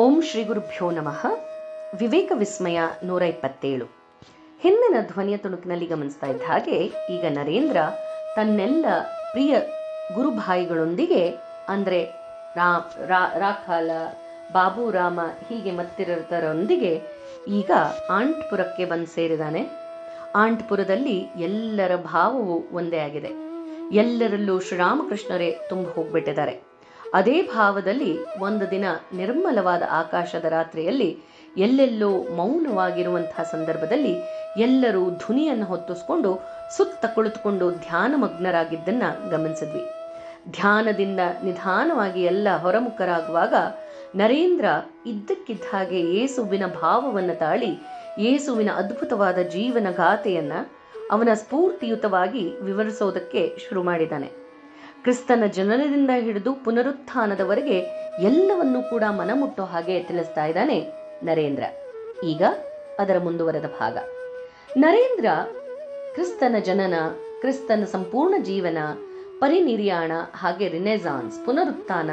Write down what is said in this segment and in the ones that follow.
ಓಂ ಶ್ರೀ ಗುರುಭ್ಯೋ ನಮಃ. ವಿವೇಕ ವಿಸ್ಮಯ ನೂರ ಇಪ್ಪತ್ತೇಳು. ಹಿಂದಿನ ಧ್ವನಿಯ ತುಣುಕಿನಲ್ಲಿ ಗಮನಿಸ್ತಾ ಇದ್ದ ಹಾಗೆ ಈಗ ನರೇಂದ್ರ ತನ್ನೆಲ್ಲ ಪ್ರಿಯ ಗುರುಭಾಯಿಗಳೊಂದಿಗೆ ಅಂದರೆ ರಾಖಾಲ ಬಾಬುರಾಮ ಹೀಗೆ ಮತ್ತಿರತರೊಂದಿಗೆ ಈಗ ಆಂಟ್ಪುರಕ್ಕೆ ಬಂದು ಸೇರಿದಾನೆ. ಆಂಟ್ಪುರದಲ್ಲಿ ಎಲ್ಲರ ಭಾವವು ಒಂದೇ ಆಗಿದೆ. ಎಲ್ಲರಲ್ಲೂ ಶ್ರೀರಾಮಕೃಷ್ಣರೇ ತುಂಬ ಹೋಗ್ಬಿಟ್ಟಿದ್ದಾರೆ. ಅದೇ ಭಾವದಲ್ಲಿ ಒಂದು ದಿನ ನಿರ್ಮಲವಾದ ಆಕಾಶದ ರಾತ್ರಿಯಲ್ಲಿ ಎಲ್ಲೆಲ್ಲೋ ಮೌನವಾಗಿರುವಂತಹ ಸಂದರ್ಭದಲ್ಲಿ ಎಲ್ಲರೂ ಧ್ವನಿಯನ್ನು ಹೊತ್ತಿಸ್ಕೊಂಡು ಸುತ್ತ ಕುಳಿತುಕೊಂಡು ಧ್ಯಾನಮಗ್ನರಾಗಿದ್ದನ್ನು ಗಮನಿಸಿದ್ವಿ. ಧ್ಯಾನದಿಂದ ನಿಧಾನವಾಗಿ ಎಲ್ಲ ಹೊರಮುಖರಾಗುವಾಗ ನರೇಂದ್ರ ಇದ್ದಕ್ಕಿದ್ದ ಹಾಗೆ ಯೇಸುವಿನ ಭಾವವನ್ನು ತಾಳಿ ಯೇಸುವಿನ ಅದ್ಭುತವಾದ ಜೀವನ ಗಾಥೆಯನ್ನು ಅವನ ಸ್ಫೂರ್ತಿಯುತವಾಗಿ ವಿವರಿಸೋದಕ್ಕೆ ಶುರು ಮಾಡಿದ್ದಾನೆ. ಕ್ರಿಸ್ತನ ಜನನದಿಂದ ಹಿಡಿದು ಪುನರುತ್ಥಾನದವರೆಗೆ ಎಲ್ಲವನ್ನೂ ಕೂಡ ಮನಮುಟ್ಟೋ ಹಾಗೆ ತಿಳಿಸ್ತಾ ಇದ್ದಾನೆ ನರೇಂದ್ರ. ಈಗ ಅದರ ಮುಂದುವರೆದ ಭಾಗ. ನರೇಂದ್ರ ಕ್ರಿಸ್ತನ ಜನನ, ಕ್ರಿಸ್ತನ ಸಂಪೂರ್ಣ ಜೀವನ, ಪರಿನಿರ್ಯಾಣ ಹಾಗೆ ರಿನೆಸಾನ್ಸ್, ಪುನರುತ್ಥಾನ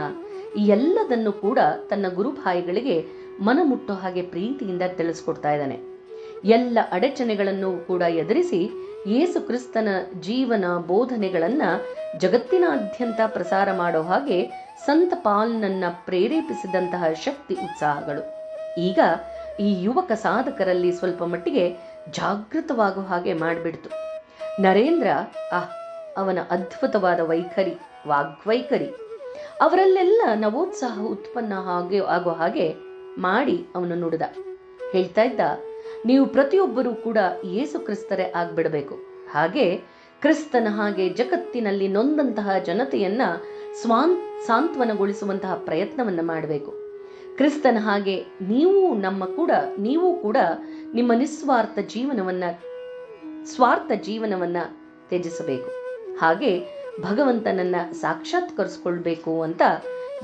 ಈ ಎಲ್ಲದನ್ನು ಕೂಡ ತನ್ನ ಗುರುಭಾಯಿಗಳಿಗೆ ಮನಮುಟ್ಟೋ ಹಾಗೆ ಪ್ರೀತಿಯಿಂದ ತಿಳಿಸ್ಕೊಡ್ತಾ ಇದ್ದಾನೆ. ಎಲ್ಲ ಅಡಚಣೆಗಳನ್ನು ಕೂಡ ಎದುರಿಸಿ ಯೇಸು ಕ್ರಿಸ್ತನ ಜೀವನ ಬೋಧನೆಗಳನ್ನ ಜಗತ್ತಿನಾದ್ಯಂತ ಪ್ರಸಾರ ಮಾಡೋ ಹಾಗೆ ಸಂತ ಪಾಲ್ನನ್ನ ಪ್ರೇರೇಪಿಸಿದಂತಹ ಶಕ್ತಿ ಉತ್ಸಾಹಗಳು. ಈಗ ಈ ಯುವಕ ಸಾಧಕರಲ್ಲಿ ಸ್ವಲ್ಪ ಮಟ್ಟಿಗೆ ಜಾಗೃತವಾಗೋ ಹಾಗೆ ಮಾಡಿಬಿಡ್ತು. ನರೇಂದ್ರ ಆಹ್ ಅವನ ಅದ್ಭುತವಾದ ವೈಖರಿ, ವಾಗ್ವೈಖರಿ, ಅವರಲ್ಲೆಲ್ಲ ನವೋತ್ಸಾಹ ಉತ್ಪನ್ನ ಹಾಗೆ, ಆಗೋ ಹಾಗೆ ಮಾಡಿ ಅವನು ನುಡಿದ. ಹೇಳ್ತಾ ಇದ್ದ ನೀವು ಪ್ರತಿಯೊಬ್ಬರೂ ಕೂಡ ಯೇಸು ಕ್ರಿಸ್ತರೇ ಆಗ್ಬಿಡಬೇಕು. ಹಾಗೆ ಕ್ರಿಸ್ತನ ಹಾಗೆ ಜಗತ್ತಿನಲ್ಲಿ ನೊಂದಂತಹ ಜನತೆಯನ್ನ ಸ್ವಾನ್, ಸಾಂತ್ವನಗೊಳಿಸುವಂತಹ ಪ್ರಯತ್ನವನ್ನು ಮಾಡಬೇಕು. ಕ್ರಿಸ್ತನ ಹಾಗೆ ನೀವು ನಮ್ಮ ಕೂಡ, ನೀವು ಕೂಡ ನಿಮ್ಮ ನಿಸ್ವಾರ್ಥ ಜೀವನವನ್ನ, ಸ್ವಾರ್ಥ ಜೀವನವನ್ನ ತ್ಯಜಿಸಬೇಕು. ಹಾಗೆ ಭಗವಂತನನ್ನ ಸಾಕ್ಷಾತ್ಕರಿಸ್ಕೊಳ್ಬೇಕು ಅಂತ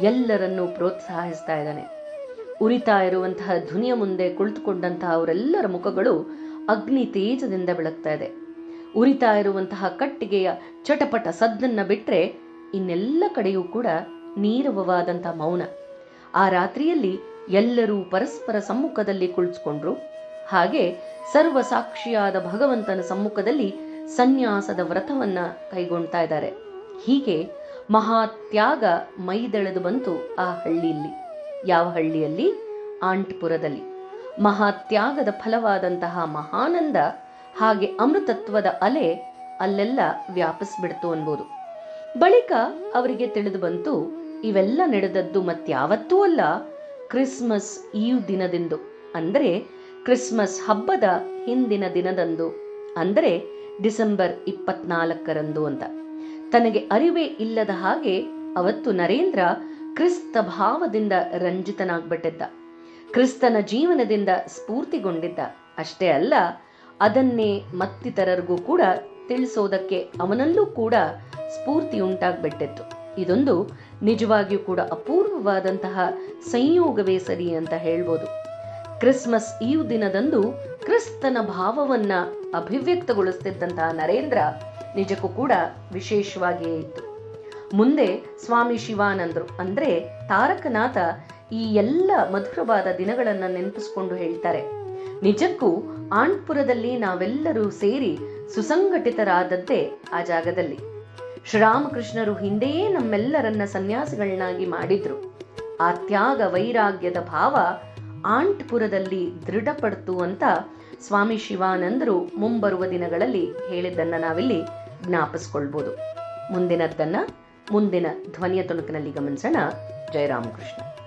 ಎಲ್ಲರನ್ನೂ ಪ್ರೋತ್ಸಾಹಿಸ್ತಾ ಇದ್ದಾನೆ. ಉರಿತಾ ಇರುವಂತಹ ಧ್ವನಿಯ ಮುಂದೆ ಕುಳಿತುಕೊಂಡಂತಹ ಅವರೆಲ್ಲರ ಮುಖಗಳು ಅಗ್ನಿ ತೇಜದಿಂದ ಬೆಳಗ್ತಾ ಇದೆ. ಉರಿತಾ ಇರುವಂತಹ ಕಟ್ಟಿಗೆಯ ಚಟಪಟ ಸದ್ದನ್ನ ಬಿಟ್ಟರೆ ಇನ್ನೆಲ್ಲ ಕಡೆಯೂ ಕೂಡ ನೀರವವಾದಂತಹ ಮೌನ. ಆ ರಾತ್ರಿಯಲ್ಲಿ ಎಲ್ಲರೂ ಪರಸ್ಪರ ಸಮ್ಮುಖದಲ್ಲಿ ಕುಳಿತುಕೊಂಡ್ರು. ಹಾಗೆ ಸರ್ವ ಸಾಕ್ಷಿಯಾದ ಭಗವಂತನ ಸಮ್ಮುಖದಲ್ಲಿ ಸನ್ಯಾಸದ ವ್ರತವನ್ನ ಕೈಗೊಳ್ತಾ ಇದ್ದಾರೆ. ಹೀಗೆ ಮಹಾತ್ಯಾಗ ಮೈದೆಳೆದು ಬಂತು ಆ ಹಳ್ಳಿಯಲ್ಲಿ. ಯಾವ ಹಳ್ಳಿಯಲ್ಲಿ ಆಂಟ್ಪುರದಲ್ಲಿ. ಮಹಾತ್ಯಾಗದ ಫಲವಾದಂತಹ ಮಹಾನಂದ ಹಾಗೆ ಅಮೃತತ್ವದ ಅಲೆ ಅಲ್ಲೆಲ್ಲ ವ್ಯಾಪಿಸ್ಬಿಡ್ತು ಅನ್ಬೋದು. ಬಳಿಕ ಅವರಿಗೆ ತಿಳಿದು ಬಂತು, ಇವೆಲ್ಲ ನಡೆದದ್ದು ಮತ್ಯಾವತ್ತೂ ಅಲ್ಲ, ಕ್ರಿಸ್ಮಸ್ ಈವ್ ದಿನದಿಂದು. ಅಂದರೆ ಕ್ರಿಸ್ಮಸ್ ಹಬ್ಬದ ಹಿಂದಿನ ದಿನದಂದು, ಅಂದರೆ ಡಿಸೆಂಬರ್ ಇಪ್ಪತ್ನಾಲ್ಕರಂದು ಅಂತ. ತನಗೆ ಅರಿವೇ ಇಲ್ಲದ ಹಾಗೆ ಅವತ್ತು ನರೇಂದ್ರ ಕ್ರಿಸ್ತ ಭಾವದಿಂದ ರಂಜಿತನಾಗ್ಬಿಟ್ಟಿದ್ದ. ಕ್ರಿಸ್ತನ ಜೀವನದಿಂದ ಸ್ಫೂರ್ತಿಗೊಂಡಿದ್ದ. ಅಷ್ಟೇ ಅಲ್ಲ, ಅದನ್ನೇ ಮತ್ತಿತರರಿಗೂ ಕೂಡ ತಿಳಿಸೋದಕ್ಕೆ ಅವನಲ್ಲೂ ಕೂಡ ಸ್ಫೂರ್ತಿ ಉಂಟಾಗ್ಬಿಟ್ಟಿತ್ತು ಇದೊಂದು ನಿಜವಾಗಿಯೂ ಕೂಡ ಅಪೂರ್ವವಾದಂತಹ ಸಂಯೋಗವೇ ಸರಿ ಅಂತ ಹೇಳ್ಬೋದು. ಕ್ರಿಸ್ಮಸ್ ಈ ದಿನದಂದು ಕ್ರಿಸ್ತನ ಭಾವವನ್ನ ಅಭಿವ್ಯಕ್ತಗೊಳಿಸ್ತಿದ್ದಂತಹ ನರೇಂದ್ರ ನಿಜಕ್ಕೂ ಕೂಡ ವಿಶೇಷವಾಗಿಯೇ ಇತ್ತು. ಮುಂದೆ ಸ್ವಾಮಿ ಶಿವಾನಂದರು. ಅಂದ್ರೆ ತಾರಕನಾಥ ಈ ಎಲ್ಲ ಮಧುರವಾದ ದಿನಗಳನ್ನ ನೆನಪಿಸಿಕೊಂಡು ಹೇಳ್ತಾರೆ. ನಿಜಕ್ಕೂ ಆಣ್ಪುರದಲ್ಲಿ ನಾವೆಲ್ಲರೂ ಸೇರಿ ಸುಸಂಘಟಿತರಾದದ್ದೇ ಆ ಜಾಗದಲ್ಲಿ. ಶ್ರೀರಾಮಕೃಷ್ಣರು ಹಿಂದೆಯೇ ನಮ್ಮೆಲ್ಲರನ್ನ ಸನ್ಯಾಸಿಗಳನ್ನಾಗಿ ಮಾಡಿದ್ರು. ಆ ತ್ಯಾಗ ವೈರಾಗ್ಯದ ಭಾವ ಆಂಟ್ಪುರದಲ್ಲಿ ದೃಢಪಡ್ತು ಅಂತ ಸ್ವಾಮಿ ಶಿವಾನಂದರು ಮುಂಬರುವ ದಿನಗಳಲ್ಲಿ ಹೇಳಿದ್ದನ್ನ ನಾವಿಲ್ಲಿ ಜ್ಞಾಪಿಸ್ಕೊಳ್ಬೋದು. ಮುಂದಿನದ್ದನ್ನ ಮುಂದಿನ ಧ್ವನಿಯ ತುಣುಕಿನಲ್ಲಿ ಗಮನಿಸೋಣ. ಜಯರಾಮಕೃಷ್ಣ.